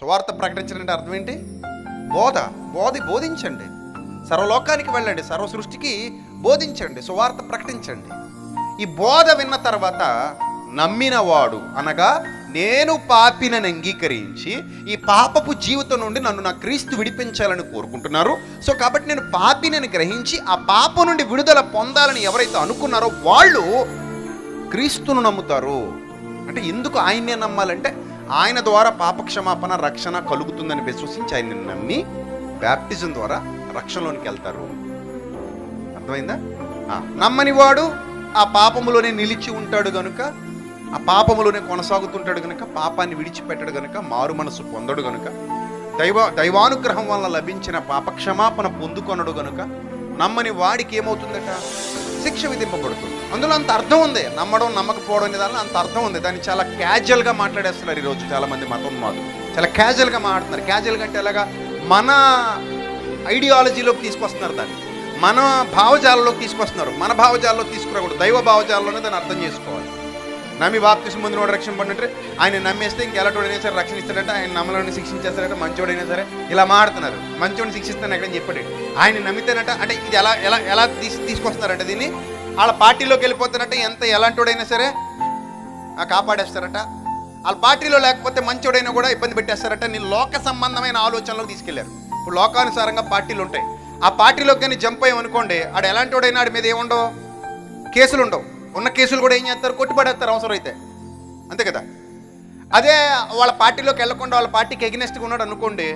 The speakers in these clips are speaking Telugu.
సువార్త ప్రకటించడం అర్థం ఏంటి? బోధ బోధి బోధించండి. సర్వలోకానికి వెళ్ళండి సర్వ సృష్టికి బోధించండి సువార్త ప్రకటించండి. ఈ బోధ విన్న తర్వాత నమ్మినవాడు అనగా నేను పాపినని అంగీకరించి ఈ పాపపు జీవితం నుండి నన్ను నా క్రీస్తు విడిపించాలని కోరుకుంటున్నారు. సో కాబట్టి నేను పాపినని గ్రహించి ఆ పాప నుండి విడుదల పొందాలని ఎవరైతే అనుకున్నారో వాళ్ళు క్రీస్తును నమ్ముతారు. అంటే ఎందుకు ఆయన్నే నమ్మాలంటే ఆయన ద్వారా పాపక్షమాపణ రక్షణ కలుగుతుందని విశ్వసించి ఆయన్ని నమ్మి బ్యాప్టిజం ద్వారా రక్షణలోనికి వెళ్తారు. అర్థమైందా? నమ్మని వాడు ఆ పాపములోనే నిలిచి ఉంటాడు గనుక ఆ పాపములోనే కొనసాగుతుంటాడు గనుక పాపాన్ని విడిచిపెట్టడు గనుక మారు మనసు పొందడు గనుక దైవ దైవానుగ్రహం వల్ల లభించిన పాపక్షమాపణ పొందుకొనడు గనుక నమ్మని వాడికి ఏమవుతుందట? శిక్ష విధింపబడుతుంది. అందులో అంత అర్థం ఉంది. నమ్మడం నమ్మకపోవడం అనే దానిలో అంత అర్థం ఉంది. దాన్ని చాలా క్యాజువల్గా మాట్లాడేస్తున్నారు ఈరోజు చాలా మంది మతం మాదు చాలా క్యాజువల్గా మాట్లాడుతున్నారు. క్యాజువల్గా అంటే ఎలాగా మన ఐడియాలజీలోకి తీసుకొస్తున్నారు దాన్ని. మన భావజాలలోకి తీసుకొస్తున్నారు. మన భావజాల్లో తీసుకురాకూడదు. దైవ భావజాలలోనే దాన్ని అర్థం చేసుకోవాలి. నమ్మి బాప్తిసం ముందు వాడు రక్షణ పడినట్టు ఆయన నమ్మేస్తే ఇంకెలాంటోడైనా సరే రక్షణ ఇస్తాడంటే ఆయన నమ్మలని శిక్షించేస్తాడంటే మంచోడైనా సరే. ఇలా మాడుతున్నారు మంచోడిని శిక్షిస్తాను ఎక్కడని చెప్పాడు. ఆయన నమ్మితేనట అంటే ఇది ఎలా ఎలా ఎలా తీసి తీసుకొస్తారంట దీన్ని? వాళ్ళ పార్టీలోకి వెళ్ళిపోతారంటే ఎంత ఎలాంటోడైనా సరే. ఆ, కాపాడేస్తారట. వాళ్ళ పార్టీలో లేకపోతే మంచోడైనా కూడా ఇబ్బంది పెట్టేస్తారట. నేను లోక సంబంధమైన ఆలోచనలోకి తీసుకెళ్ళారు. ఇప్పుడు లోకానుసారంగా పార్టీలు ఉంటాయి. ఆ పార్టీలోకి కానీ జంప్ అయ్యామనుకోండి ఆడు వాడైనా ఆడి మీద ఏముండవు? కేసులు ఉండవు ఉన్న కేసులు కూడా ఏం చేస్తారు? కొట్టుబడేస్తారు అవసరం అయితే అంతే కదా? అదే వాళ్ళ పార్టీలోకి వెళ్ళకుండా వాళ్ళ పార్టీకి ఎగ్నెస్ట్గా ఉన్నాడు అనుకోండి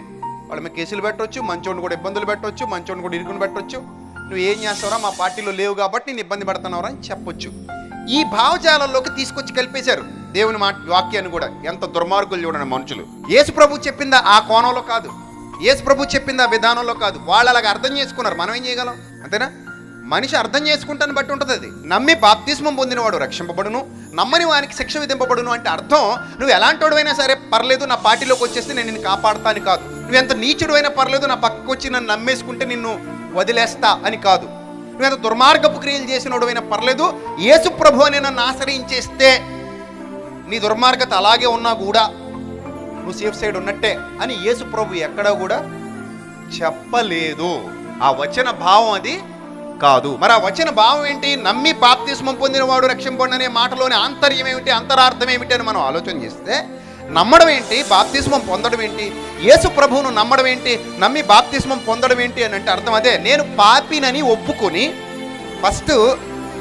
వాళ్ళ మీద కేసులు పెట్టవచ్చు మంచోడిని కూడా ఇబ్బందులు పెట్టవచ్చు మంచోడిని కూడా ఇరుకుని పెట్టవచ్చు నువ్వు ఏం చేస్తావురా? మా పార్టీలో లేవు కాబట్టి నేను ఇబ్బంది పెడుతున్నావురా అని చెప్పొచ్చు. ఈ భావజాలంలోకి తీసుకొచ్చి కలిపేశారు దేవుని మా వాక్యాన్ని కూడా. ఎంత దుర్మార్గులు చూడండి మనుషులు. యేసు ప్రభు చెప్పిందా ఆ కోణంలో కాదు. యేసు ప్రభు చెప్పిందా విధానంలో కాదు. వాళ్ళు అలాగ అర్థం చేసుకున్నారు. మనం ఏం చేయగలం? అంతేనా? మనిషి అర్థం చేసుకుంటాను బట్టి ఉంటుంది అది. నమ్మి బాప్తిస్మం పొందినవాడు రక్షింపబడును నమ్మని వానికి శిక్ష విధింపబడును అంటే అర్థం నువ్వు ఎలాంటోడువైనా సరే పర్లేదు నా పార్టీలోకి వచ్చేస్తే నేను నిన్ను కాపాడతాను కాదు. నువ్వు ఎంత నీచుడువైనా పర్లేదు నా పక్కకు వచ్చి నన్ను నమ్మేసుకుంటే నిన్ను వదిలేస్తా అని కాదు. నువ్వు ఎంత దుర్మార్గపు క్రియలు చేసినోడువైనా పర్లేదు యేసు ప్రభు అని నన్ను ఆశ్రయించేస్తే నీ దుర్మార్గత అలాగే ఉన్నా కూడా నువ్వు సేఫ్ సైడ్ ఉన్నట్టే అని యేసు ప్రభు ఎక్కడా కూడా చెప్పలేదు. ఆ వచన భావం అది కాదు. మరి ఆ వచ్చిన భావం ఏంటి? నమ్మి బాప్తిస్మం పొందినవాడు రక్షింపండి అనే మాటలోని ఆంతర్యం ఏమిటి అంతరార్థం ఏమిటి అని మనం ఆలోచన చేస్తే నమ్మడం ఏంటి? బాప్తిస్మం పొందడం ఏంటి? యేసు ప్రభువును నమ్మడం ఏంటి? నమ్మి బాప్తిస్మం పొందడం ఏంటి అని అంటే అర్థం అదే. నేను పాపినని ఒప్పుకొని ఫస్ట్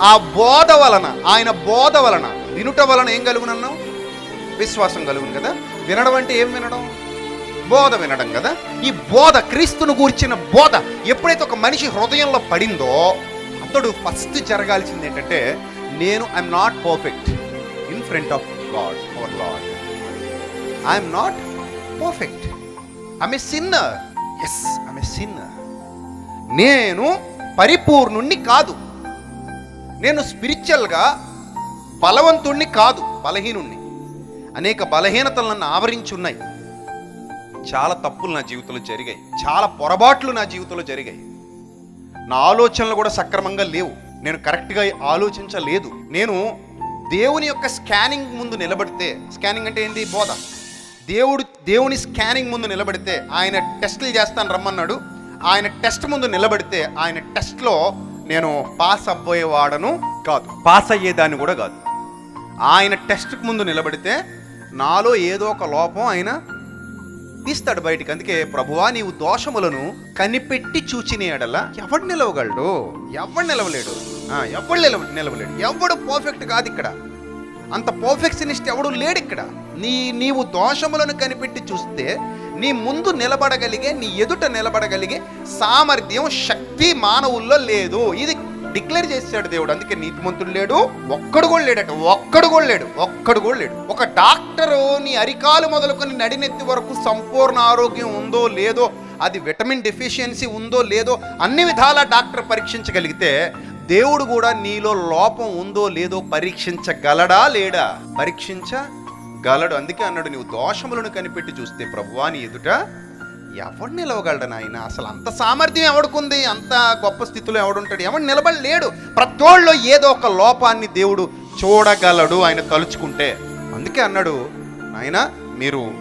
ఆ బోధ వలన ఆయన బోధ వలన వినుట వలన ఏం కలుగునన్నావు? విశ్వాసం కలుగును కదా? వినడం అంటే ఏం వినడం? బోధ వినడం కదా? ఈ బోధ క్రీస్తును గూర్చిన బోధ ఎప్పుడైతే ఒక మనిషి హృదయంలో పడిందో అతడు ఫస్ట్ జరగాల్సింది ఏంటంటే నేను I'm not perfect in front of God our Lord I'm not perfect. I'm a sinner. Yes I'm a sinner. నేను పరిపూర్ణుణ్ణి కాదు. నేను స్పిరిచువల్గా బలవంతుణ్ణి కాదు బలహీనుణ్ణి. అనేక బలహీనతలు నన్ను ఆవరించి ఉన్నాయి చాలా తప్పులు నా జీవితంలో జరిగాయి. చాలా పొరపాట్లు నా జీవితంలో జరిగాయి. నా ఆలోచనలు కూడా సక్రమంగా లేవు. నేను కరెక్ట్గా ఆలోచించలేదు. నేను దేవుని యొక్క స్కానింగ్ ముందు నిలబడితే స్కానింగ్ అంటే ఏంటి బోధ. దేవుడు దేవుని స్కానింగ్ ముందు నిలబడితే ఆయన టెస్టులు చేస్తాను రమ్మన్నాడు. ఆయన టెస్ట్ ముందు నిలబడితే ఆయన టెస్ట్లో నేను పాస్ అవ్వేవాడను కాదు. పాస్ అయ్యేదాన్ని కూడా కాదు. ఆయన టెస్ట్కి ముందు నిలబడితే నాలో ఏదో ఒక లోపం ఆయన తీస్తాడు బయటికి. అందుకే ప్రభువా నీవు దోషములను కనిపెట్టి చూచిన ఎడల ఎవడు నిలవగలడు? ఎవడు నిలవలేడు? ఎవడు నిలవ నిలవలేడు. ఎవడు పర్ఫెక్ట్ కాదు ఇక్కడ. అంత పర్ఫెక్షనిస్ట్ ఎవడు లేడు ఇక్కడ. నీ నీవు దోషములను కనిపెట్టి చూస్తే నీ ముందు నిలబడగలిగే నీ ఎదుట నిలబడగలిగే సామర్థ్యం శక్తి మానవుల్లో లేదు. ఇది డిక్లేర్ చేశాడు దేవుడు. అందుకే నీతిమంతుడు లేడు ఒక్కడు కూడా లేడట. ఒక్కడు కూడా లేడు. ఒక్కడు కూడా లేడు. ఒక డాక్టరు నీ అరికాలు మొదలుకొని నడినెత్తి వరకు సంపూర్ణ ఆరోగ్యం ఉందో లేదో అది విటమిన్ డెఫిషియన్సీ ఉందో లేదో అన్ని విధాల డాక్టర్ పరీక్షించగలిగితే దేవుడు కూడా నీలో లోపం ఉందో లేదో పరీక్షించగలడా లేడా? పరీక్షించగలడు. అందుకే అన్నాడు నీవు దోషములను కనిపెట్టి చూస్తే ప్రభువా నీ ఎదుట ఎవడు నిలవగలడు నాయన? అసలు అంత సామర్థ్యం ఎవడుకుంది? అంత గొప్ప స్థితిలో ఎవడుంటాడు? ఎవడు నిలబడలేడు. ప్రతోళ్ళలో ఏదో ఒక లోపాన్ని దేవుడు చూడగలడు ఆయన తలుచుకుంటే. అందుకే అన్నాడు నాయన మీరు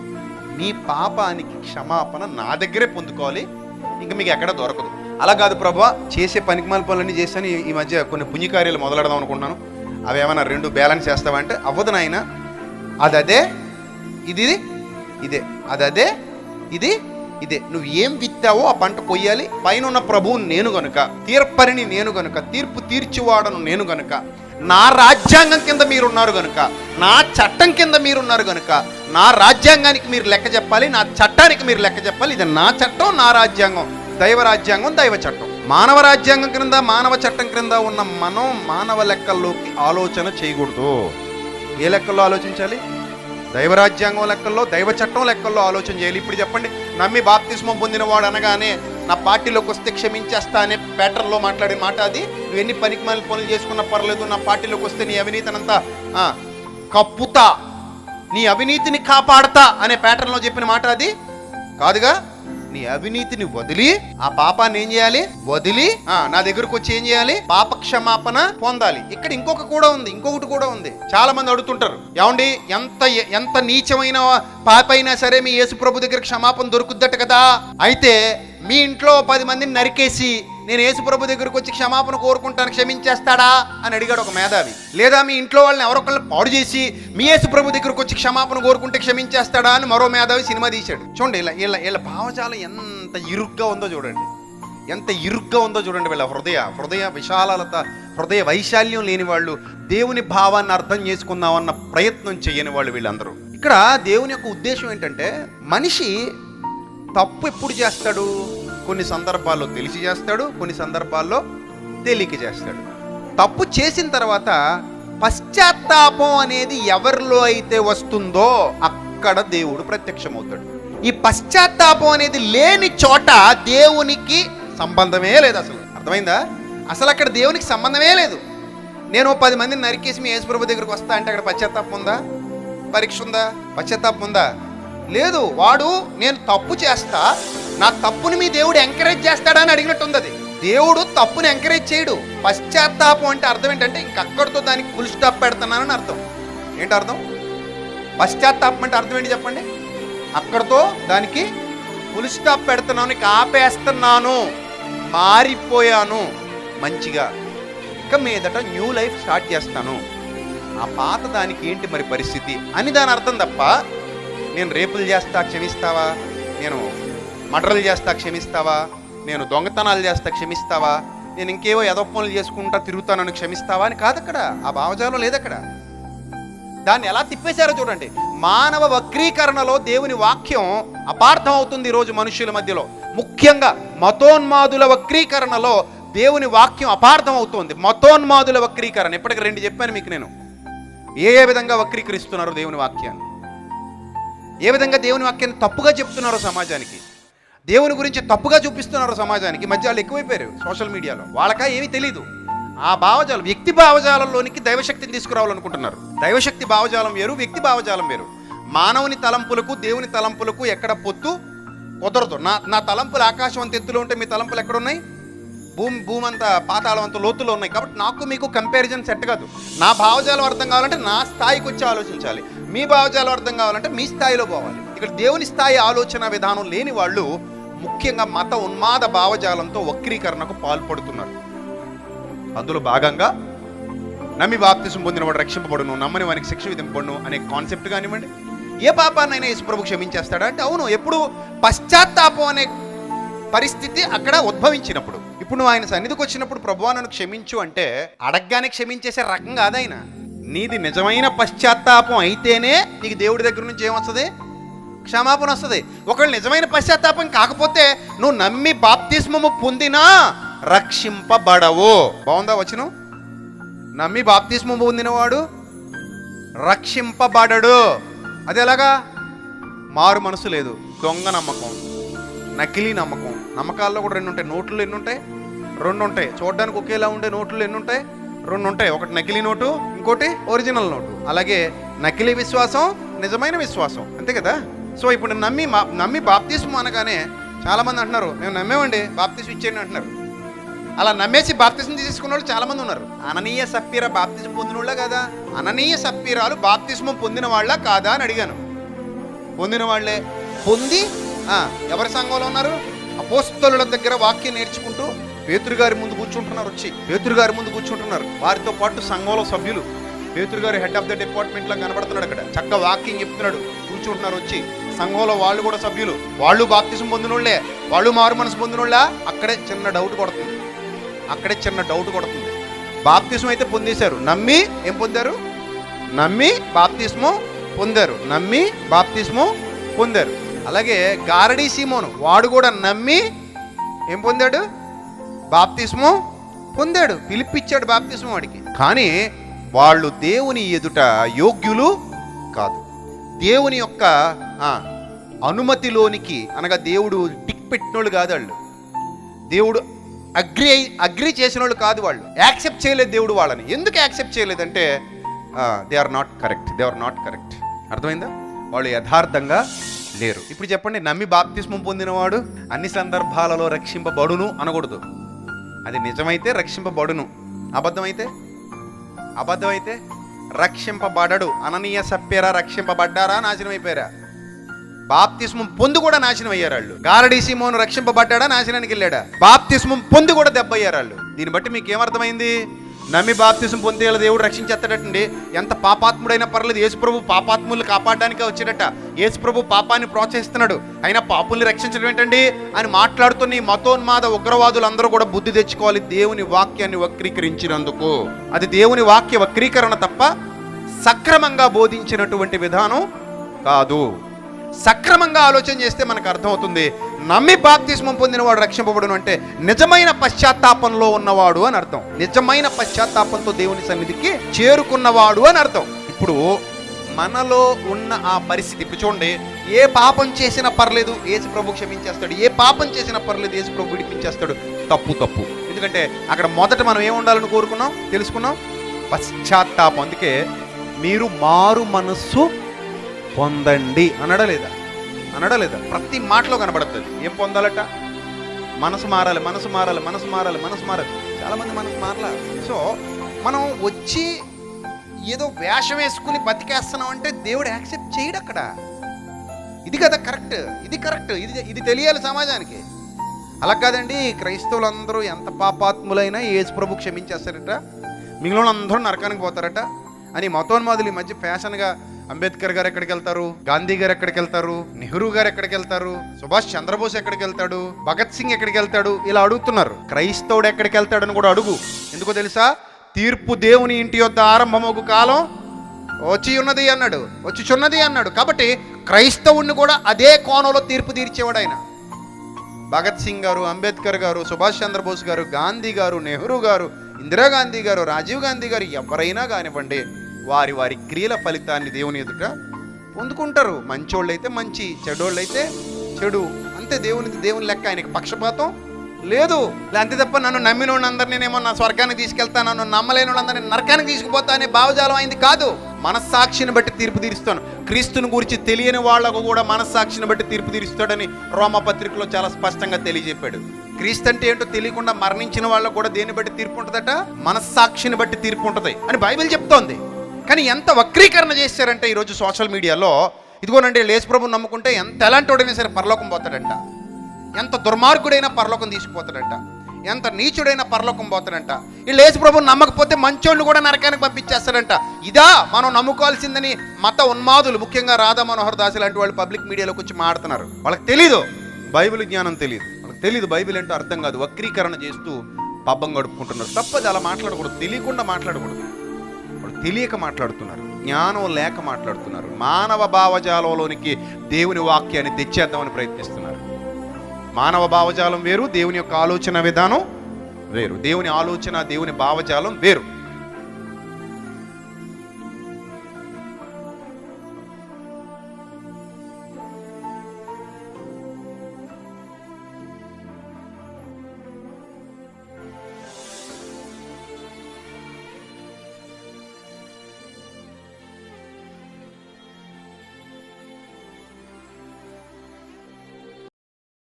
మీ పాపానికి క్షమాపణ నా దగ్గరే పొందుకోవాలి. ఇంక మీకు ఎక్కడ దొరకదు. అలా కాదు ప్రభా చేసే పనికిమాల పనులన్నీ చేశాను. ఈ- మధ్య కొన్ని పుణ్యకార్యాలు మొదలెడదాం అనుకుంటున్నాను. అవి ఏమైనా రెండు బ్యాలెన్స్ చేస్తావా అంటే అవ్వదు నాయన. అది అదే ఇది. ఇదే అది అదే ఇది ఇదే నువ్వు ఏం విత్తావో ఆ పంట కొయ్యాలి. పైన ఉన్న ప్రభువు నేను గనుక తీర్పరిని నేను గనుక తీర్పు తీర్చివాడను నేను గనుక నా రాజ్యాంగం కింద మీరున్నారు గనుక నా చట్టం కింద మీరున్నారు గనుక నా రాజ్యాంగానికి మీరు లెక్క చెప్పాలి నా చట్టానికి మీరు లెక్క చెప్పాలి ఇది నా చట్టం నా రాజ్యాంగం. దైవ రాజ్యాంగం దైవ చట్టం. మానవ రాజ్యాంగం క్రింద మానవ చట్టం క్రింద ఉన్న మనం మానవ లెక్కల్లోకి ఆలోచన చేయకూడదు. ఏ లెక్కల్లో ఆలోచించాలి? దైవరాజ్యాంగం లెక్కల్లో దైవ చట్టం లెక్కల్లో ఆలోచన చేయాలి. ఇప్పుడు చెప్పండి నమ్మి బాప్తిస్మం పొందినవాడు అనగానే నా పార్టీలోకి వస్తే క్షమించేస్తా అనే ప్యాటర్న్లో మాట్లాడే మాట అది. నువ్వు ఎన్ని పనికిమాల పనులు చేసుకున్నా పర్లేదు నా పార్టీలోకి వస్తే నీ అవినీతినంతా కప్పుతా. నీ అవినీతిని కాపాడతా అనే ప్యాటర్న్లో చెప్పిన మాట అది. కాదుగా? నీ అవినీతిని వదిలి ఆ పాపాన్ని ఏం చేయాలి? వదిలి ఆ, నా దగ్గరకు వచ్చి ఏం చేయాలి? పాప క్షమాపణ పొందాలి. ఇక్కడ ఇంకొక కూడా ఉంది ఇంకొకటి కూడా ఉంది. చాలా మంది అడుగుతుంటారు ఏమండి ఎంత ఎంత నీచమైన పాప అయినా సరే మీ యేసు ప్రభు దగ్గర క్షమాపణ దొరుకుద్దట కదా? అయితే మీ ఇంట్లో పది మందిని నరికేసి నేను యేసు ప్రభు దగ్గరకు వచ్చి క్షమాపణ కోరుకుంటాను క్షమించేస్తాడా అని అడిగాడు ఒక మేధావి. లేదా మీ ఇంట్లో వాళ్ళని ఎవరొకళ్ళని పాడు చేసి మీ యేసు ప్రభు దగ్గరకు వచ్చి క్షమాపణ కోరుకుంటే క్షమించేస్తాడా అని మరో మేధావి సినిమా తీశాడు. చూడండి ఇలా వీళ్ళ వీళ్ళ భావజాలం ఎంత ఇరుగ్గా ఉందో చూడండి. ఎంత ఇరుగ్గా ఉందో చూడండి వీళ్ళ హృదయ హృదయ విశాలత హృదయ వైశాల్యం లేని వాళ్ళు దేవుని భావాన్ని అర్థం చేసుకుందామన్న ప్రయత్నం చేయని వాళ్ళు వీళ్ళందరూ. ఇక్కడ దేవుని యొక్క ఉద్దేశం ఏంటంటే మనిషి తప్పు ఎప్పుడు చేస్తాడు? కొన్ని సందర్భాల్లో తెలిసి చేస్తాడు కొన్ని సందర్భాల్లో తెలియక చేస్తాడు. తప్పు చేసిన తర్వాత పశ్చాత్తాపం అనేది ఎవరిలో అయితే వస్తుందో అక్కడ దేవుడు ప్రత్యక్షమవుతాడు. ఈ పశ్చాత్తాపం అనేది లేని చోట దేవునికి సంబంధమే లేదు అసలు. అర్థమైందా? అసలు అక్కడ దేవునికి సంబంధమే లేదు. నేను ఓ పది మందిని నరికేసి మీ యేసుప్రభు దగ్గరకు వస్తా అంటే అక్కడ పశ్చాత్తాపం ఉందా? పరీక్ష ఉందా? పశ్చాత్తాపం ఉందా? లేదు వాడు నేను తప్పు చేస్తా నా తప్పుని మీ దేవుడు ఎంకరేజ్ చేస్తాడా అని అడిగినట్టుంది అది దేవుడు తప్పుని ఎంకరేజ్ చేయడు. పశ్చాత్తాపం అంటే అర్థం ఏంటంటే ఇంకక్కడితో దానికి ఫుల్ స్టాప్ పెడుతున్నానని అర్థం. ఏంటి అర్థం? పశ్చాత్తాపం అంటే అర్థం ఏంటి చెప్పండి? అక్కడితో దానికి ఫుల్ స్టాప్ పెడుతున్నాను ఇక ఆపేస్తున్నాను. మారిపోయాను. మంచిగా. ఇక మీదట న్యూ లైఫ్ స్టార్ట్ చేస్తాను. ఆ పాత దానికి ఏంటి మరి పరిస్థితి? అని దాని అర్థం తప్ప నేను రేపులు చేస్తా క్షమిస్తావా? నేను మర్డర్లు చేస్తా క్షమిస్తావా? నేను దొంగతనాలు చేస్తా క్షమిస్తావా? నేను ఇంకేవో ఎదో పనులు చేసుకుంటా తిరుగుతానని క్షమిస్తావా అని కాదు అక్కడ ఆ భావజాలం లేదు అక్కడ దాన్ని ఎలా తిప్పేశారో చూడండి. మానవ వక్రీకరణలో దేవుని వాక్యం అపార్థం అవుతుంది ఈరోజు మనుషుల మధ్యలో. ముఖ్యంగా మతోన్మాదుల వక్రీకరణలో దేవుని వాక్యం అపార్థం అవుతుంది మతోన్మాదుల వక్రీకరణ. ఇప్పటికి రెండు చెప్పాను మీకు నేను. ఏ ఏ విధంగా వక్రీకరిస్తున్నారు దేవుని వాక్యాన్ని? ఏ విధంగా దేవుని వాక్యాన్ని తప్పుగా చెప్తున్నారో సమాజానికి దేవుని గురించి తప్పుగా చూపిస్తున్నారు సమాజానికి మధ్య వాళ్ళు ఎక్కువైపోయారు సోషల్ మీడియాలో. వాళ్ళకా ఏమీ తెలియదు ఆ భావజాలం వ్యక్తి భావజాలంలోనికి దైవశక్తిని తీసుకురావాలనుకుంటున్నారు. దైవశక్తి భావజాలం వేరు వ్యక్తి భావజాలం వేరు. మానవుని తలంపులకు దేవుని తలంపులకు ఎక్కడ పొత్తు కుదరదు. నా నా తలంపులు ఆకాశం అంత ఎత్తులో ఉంటే మీ తలంపులు ఎక్కడున్నాయి? భూమి భూమి అంత పాతాళం అంత లోతులో ఉన్నాయి. కాబట్టి నాకు మీకు కంపారిజన్ సెట్ కాదు. నా భావజాలం అర్థం కావాలంటే నా స్థాయికి వచ్చి ఆలోచించాలి. మీ భావజాలం అర్థం కావాలంటే మీ స్థాయిలో పోవాలి. ఇక్కడ దేవుని స్థాయి ఆలోచన విధానం లేని వాళ్ళు ముఖ్యంగా మత ఉన్మాద భావజాలంతో వక్రీకరణకు పాల్పడుతున్నారు. అందులో భాగంగా నమ్మి బాప్తిసం పొందినవాడు రక్షింపబడును నమ్మని వానికి శిక్ష విధింపబడును అనే కాన్సెప్ట్ కానివ్వండి. ఏ పాపాన్నైనా యేసుప్రభు క్షమించేస్తాడా? అంటే అవును ఎప్పుడు పశ్చాత్తాపం అనే పరిస్థితి అక్కడ ఉద్భవించినప్పుడు. ఇప్పుడు నువ్వు ఆయన సన్నిధికి వచ్చినప్పుడు ప్రభు నన్ను క్షమించు అంటే అడగగానే క్షమించేసే రకం కాదైనా. నీది నిజమైన పశ్చాత్తాపం అయితేనే నీకు దేవుడి దగ్గర నుంచి ఏమొస్తుంది? క్షమాపణ వస్తుంది. ఒకవేళ నిజమైన పశ్చాత్తాపం కాకపోతే నువ్వు నమ్మి బాప్తిస్మము పొందినా రక్షింపబడవు. బాగుందా వచ్చిన నమ్మి బాప్తిస్మం పొందినవాడు రక్షింపబడడు. అది ఎలాగా? మారు మనసు లేదు. దొంగ నమ్మకం నకిలీ నమ్మకం. నమ్మకాల్లో కూడా రెండు ఉంటాయి నోట్లు ఎన్ని ఉంటాయి రెండు ఉంటాయి చూడడానికి ఒకేలా ఉండే నోట్లు ఎన్ని ఉంటాయి రెండు ఉంటాయి ఒకటి నకిలీ నోటు ఇంకోటి ఒరిజినల్ నోటు. అలాగే నకిలీ విశ్వాసం నిజమైన విశ్వాసం. అంతే కదా? సో ఇప్పుడు నమ్మి మా- నమ్మి బాప్తీసం అనగానే చాలామంది అంటున్నారు మేము నమ్మేమండి? బాప్తీసం ఇచ్చేయండి అంటున్నారు. అలా నమ్మేసి బాప్తిజం తీసుకున్న వాళ్ళు చాలామంది ఉన్నారు. అననీయ సప్పీర బాప్తిజం పొందిన వాళ్ళ కాదా? అననీయ సప్పీరాలు బాప్తిస్మం పొందిన వాళ్ళ కాదా అని అడిగాను. పొందిన వాళ్ళే పొంది ఎవరి సంఘంలో ఉన్నారు? అపోస్తలుల దగ్గర వాక్యం నేర్చుకుంటూ పేతురు గారి ముందు కూర్చుంటున్నారు. వచ్చి పేతురు గారి ముందు కూర్చుంటున్నారు. వారితో పాటు సంఘంలో సభ్యులు. పేతురు గారు హెడ్ ఆఫ్ ద డిపార్ట్మెంట్ లా కనబడుతున్నాడు అక్కడ. చక్క వాకింగ్ చెప్తున్నాడు. కూర్చుంటున్నారు వచ్చి. సంఘంలో వాళ్ళు కూడా సభ్యులు. వాళ్ళు బాప్తిజం పొందినోళ్ళే వాళ్ళు మారు మనసు పొందినోళ్ళ? అక్కడే చిన్న డౌట్ కొడుతుంది. అక్కడే చిన్న డౌట్ కొడుతుంది. బాప్తిజం అయితే పొందేశారు. నమ్మి ఏం పొందారు? నమ్మి బాప్తిస్మం పొందారు. నమ్మి బాప్తిస్మం పొందారు. అలాగే గారడీ సీమోను. వాడు కూడా నమ్మి ఏం పొందాడు? బాప్తిస్మం పొందాడు. పిలిపిచ్చాడు బాప్తిస్మం వాడికి. కానీ వాళ్ళు దేవుని ఎదుట యోగ్యులు కాదు. దేవుని యొక్క అనుమతిలోనికి అనగా దేవుడు టిక్ పెట్టినోళ్ళు కాదు వాళ్ళు. దేవుడు అగ్రి అగ్రి చేసిన వాళ్ళు కాదు వాళ్ళు. యాక్సెప్ట్ చేయలేదు దేవుడు వాళ్ళని. ఎందుకు యాక్సెప్ట్ చేయలేదంటే they are not correct they are not correct అర్థమైందా? వాళ్ళు యథార్థంగా లేరు. ఇప్పుడు చెప్పండి నమ్మి బాప్తిస్మం పొందినవాడు అన్ని సందర్భాలలో రక్షింపబడును అనకూడదు. అది నిజమైతే రక్షింపబడును. అబద్ధమైతే? అబద్ధమైతే? రక్షింపబడడు. అననీయ సప్యరా రక్షింపబడ్డారా? నాశనం అయిపోయారా బాప్తిస్మం పొందు కూడా నాశనం అయ్యారు వాళ్ళు? గారడీ సీమోను రక్షింపబడ్డాడా? నాశనానికి వెళ్ళాడా బాప్తిస్మం పొంది కూడా దెబ్బ అయ్యారు వాళ్ళు? దీన్ని బట్టి మీకు ఏమర్థమైంది నమ్మి బాప్తిస్మం పొందే దేవుడు రక్షించేస్తాడటండి. ఎంత పాపాత్ముడైనా పర్లేదు యేసుప్రభు పాపాత్ములు కాపాడడానికి వచ్చాడట. యేసుప్రభు పాపాన్ని ప్రోత్సహిస్తున్నాడు. అయినా పాపుల్ని రక్షించడం ఏంటండి? అని మాట్లాడుతున్న ఈ మతోన్మాద ఉగ్రవాదులు అందరూ కూడా బుద్ధి తెచ్చుకోవాలి దేవుని వాక్యాన్ని వక్రీకరించినందుకు. అది దేవుని వాక్య వక్రీకరణ తప్ప సక్రమంగా బోధించినటువంటి విధానం కాదు. సక్రమంగా ఆలోచన చేస్తే మనకు అర్థమవుతుంది. నమ్మి బాప్తిస్మం పొందినవాడు రక్షింపబడును అంటే నిజమైన పశ్చాత్తాపంలో ఉన్నవాడు అని అర్థం. నిజమైన పశ్చాత్తాపంతో దేవుని సన్నిధికి చేరుకున్నవాడు అని అర్థం. ఇప్పుడు మనలో ఉన్న ఆ పరిస్థితి ఇప్పుడు చూడండి ఏ పాపం చేసినా పర్లేదు ఏసు ప్రభు క్షమించేస్తాడు. ఏ పాపం చేసినా పర్లేదు ఏసు ప్రభు విడిపించేస్తాడు. తప్పు తప్పు. ఎందుకంటే అక్కడ మొదట మనం ఏం ఉండాలని కోరుకున్నాం? తెలుసుకున్నాం? పశ్చాత్తాపం. అందుకే మీరు మారు మనస్సు పొందండి. అనడలేదా అనడా లేదా. ప్రతి మాటలో కనబడుతుంది. ఏం పొందాలట? మనసు మారాలి మనసు మారాలి మనసు మారాలి మనసు మారాలి. చాలామంది మనసు మారలా సో మనం వచ్చి ఏదో వేషం వేసుకుని బతికేస్తున్నాం అంటే దేవుడు యాక్సెప్ట్ చేయడు అక్కడ. ఇది కదా కరెక్ట్. ఇది కరెక్ట్. ఇది ఇది తెలియాలి సమాజానికి. అలా కాదండి క్రైస్తవులందరూ ఎంత పాపాత్ములైనా ఏజ్ ప్రభు క్షమించేస్తారట. మిగిలిన అందరూ నరకానికి పోతారట. అని మతోన్మాదులు ఈ మధ్య ఫ్యాషన్గా అంబేద్కర్ గారు ఎక్కడికి వెళ్తారు? గాంధీ గారు ఎక్కడికి వెళ్తారు? నెహ్రూ గారు ఎక్కడికి వెళ్తారు? సుభాష్ చంద్రబోస్ ఎక్కడికి వెళ్తాడు? భగత్ సింగ్ ఎక్కడికి వెళ్తాడు? ఇలా అడుగుతున్నారు. క్రైస్తవుడు ఎక్కడికి వెళ్తాడని కూడా అడుగు. ఎందుకో తెలుసా? తీర్పు దేవుని ఇంటి యొద్ద ఆరంభమగు కాలం వచ్చి ఉన్నది అన్నాడు. వచ్చి చున్నది అన్నాడు. కాబట్టి క్రైస్తవుణ్ణి కూడా అదే కోణంలో తీర్పు తీర్చేవాడు ఆయన. భగత్ సింగ్ గారు అంబేద్కర్ గారు సుభాష్ చంద్రబోస్ గారు గాంధీ గారు నెహ్రూ గారు ఇందిరాగాంధీ గారు రాజీవ్ గాంధీ గారు ఎవరైనా కానివ్వండి వారి వారి క్రియల ఫలితాన్ని దేవుని ఎదుట పొందుకుంటారు. మంచోళ్ళైతే మంచి చెడోళ్ళైతే చెడు. అంతే దేవుని దేవుని లెక్క ఆయనకి పక్షపాతం లేదు. అంతే తప్ప నన్ను నమ్మిన వాళ్ళందరినీ నేనేమో నా స్వర్గానికి తీసుకెళ్తాను నన్ను నమ్మలేని వాళ్ళందరినీ నరకానికి తీసుకుపోతా అనే భావజాలం అయింది కాదు. మనస్సాక్షిని బట్టి తీర్పు తీరుస్తాను. క్రీస్తుని గురించి తెలియని వాళ్ళకు కూడా మనస్సాక్షిని బట్టి తీర్పు తీరుస్తాడని రోమపత్రికలో చాలా స్పష్టంగా తెలియజెప్పాడు. క్రీస్తు అంటే ఏంటో తెలియకుండా మరణించిన వాళ్ళకు కూడా దేన్ని బట్టి తీర్పు ఉంటుందట? మనస్సాక్షిని బట్టి తీర్పు ఉంటుంది అని బైబిల్ చెప్తోంది. కానీ ఎంత వక్రీకరణ చేశారంటే ఈరోజు సోషల్ మీడియాలో? ఇదిగోనండి లేచి ప్రభు నమ్ముకుంటే ఎంత ఎలాంటి వాడైనా సరే పరలోకం పోతాడంట. ఎంత దుర్మార్గుడైనా పరలోకం తీసుకుపోతాడంట. ఎంత నీచుడైనా పరలోకం పోతాడంట. ఈ లేచి ప్రభు నమ్మకపోతే మంచోళ్ళు కూడా నరకానికి పంపించేస్తాడంట ఇదా మనం నమ్ముకోవాల్సిందని మత ఉన్మాదులు ముఖ్యంగా రాధా మనోహర్ దాస్ లాంటి వాళ్ళు పబ్లిక్ మీడియాలోకి వచ్చి మాడుతున్నారు వాళ్ళకి తెలీదు. బైబిల్ జ్ఞానం తెలియదు వాళ్ళకి తెలియదు బైబిల్ అంటే అర్థం కాదు. వక్రీకరణ చేస్తూ పబ్బం గడుపుకుంటున్నారు. తప్పది అలా మాట్లాడకూడదు. తెలియకుండా మాట్లాడకూడదు. తెలియక మాట్లాడుతున్నారు జ్ఞానం లేక మాట్లాడుతున్నారు మానవ భావజాలంలోనికి దేవుని వాక్యాన్ని తెచ్చేద్దామని ప్రయత్నిస్తున్నారు. మానవ భావజాలం వేరు దేవుని యొక్క ఆలోచన విధానం వేరు దేవుని ఆలోచన దేవుని భావజాలం వేరు.